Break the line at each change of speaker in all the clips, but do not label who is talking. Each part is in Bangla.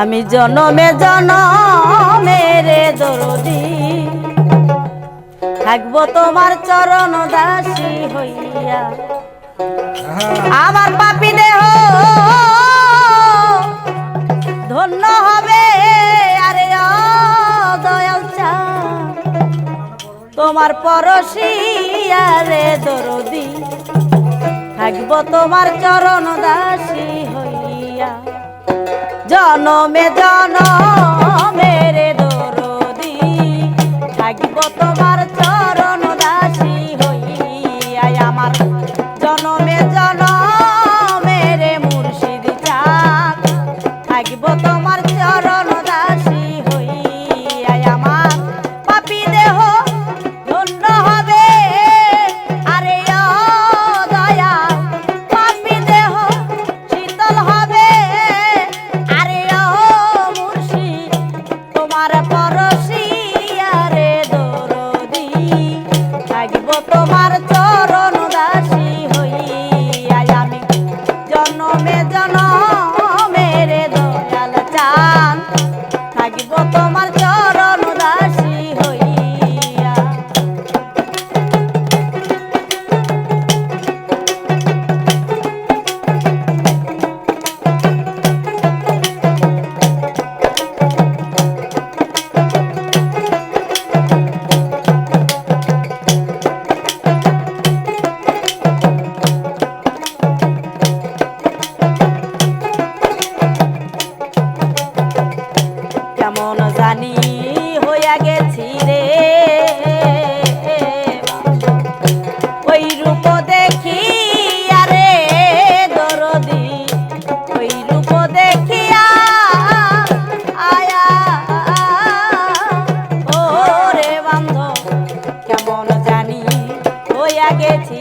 আমি জনমে জনমে রে দরদি। থাকব তোমার চরণ দাসী হইয়া। আমার পাপি দেহ ধন্য হবে, আরে তোমার পরশিয়া রে দরদি। থাকব তোমার চরণ দাসী হইয়া। জনমে মেরে রে দরদি থাকিব তোমার চ I get it.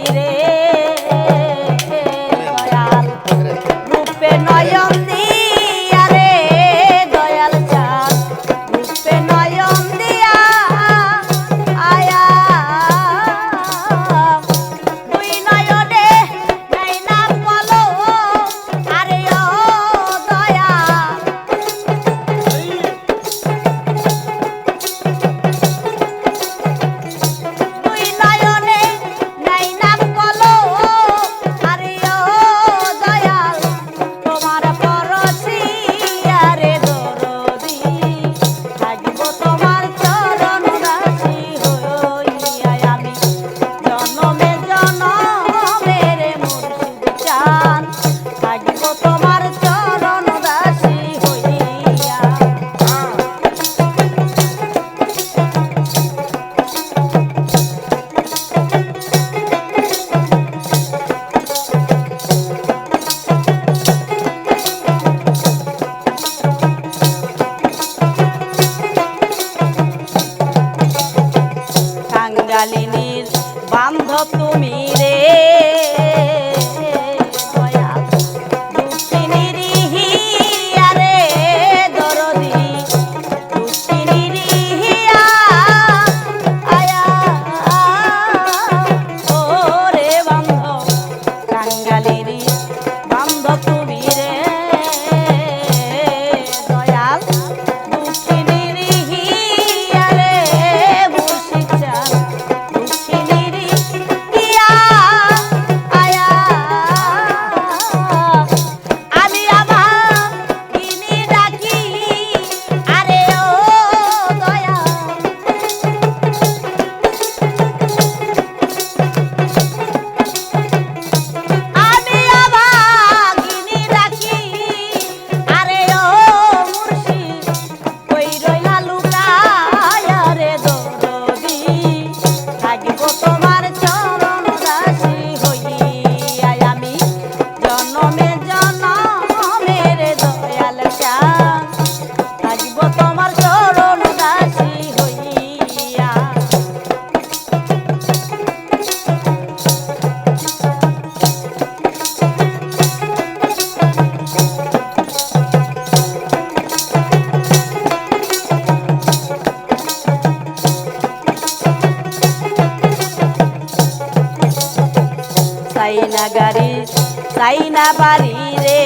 পারি রে।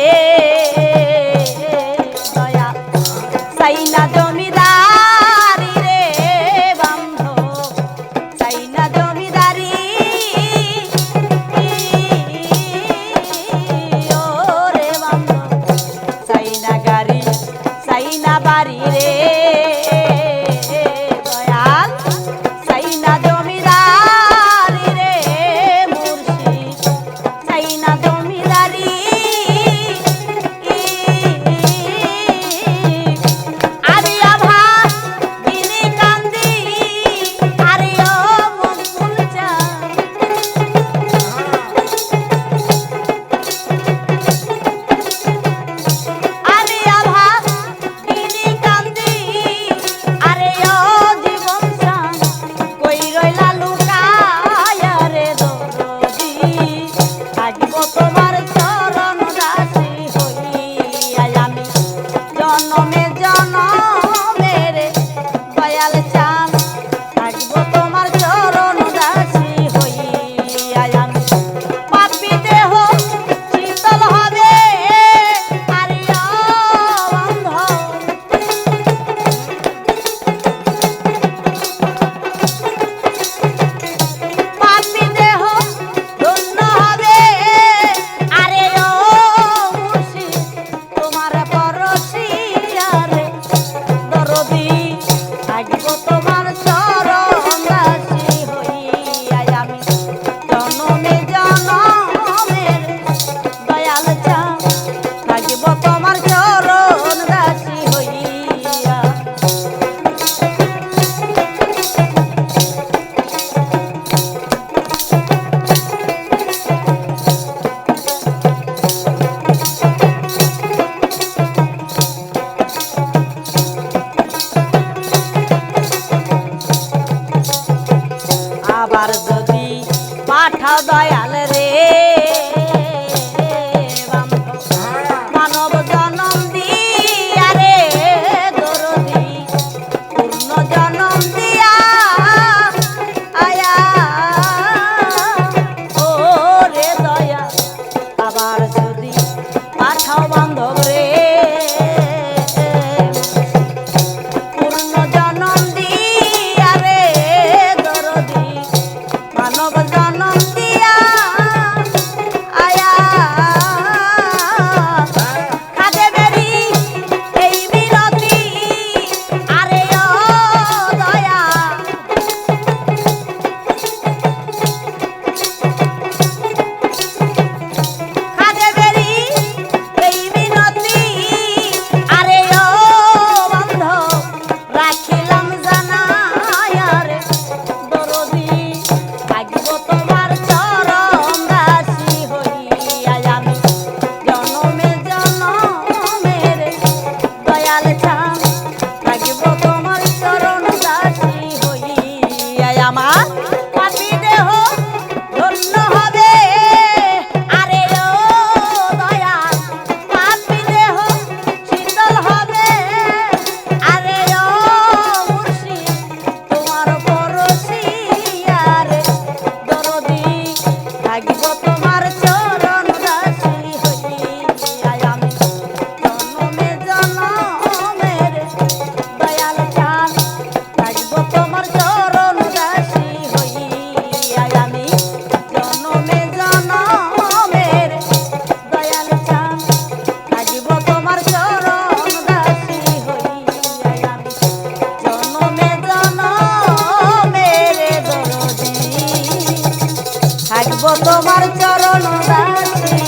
দয়া সাইনা Thank you. বসে পাঠাও দয়াল তোমার চরণ দাসে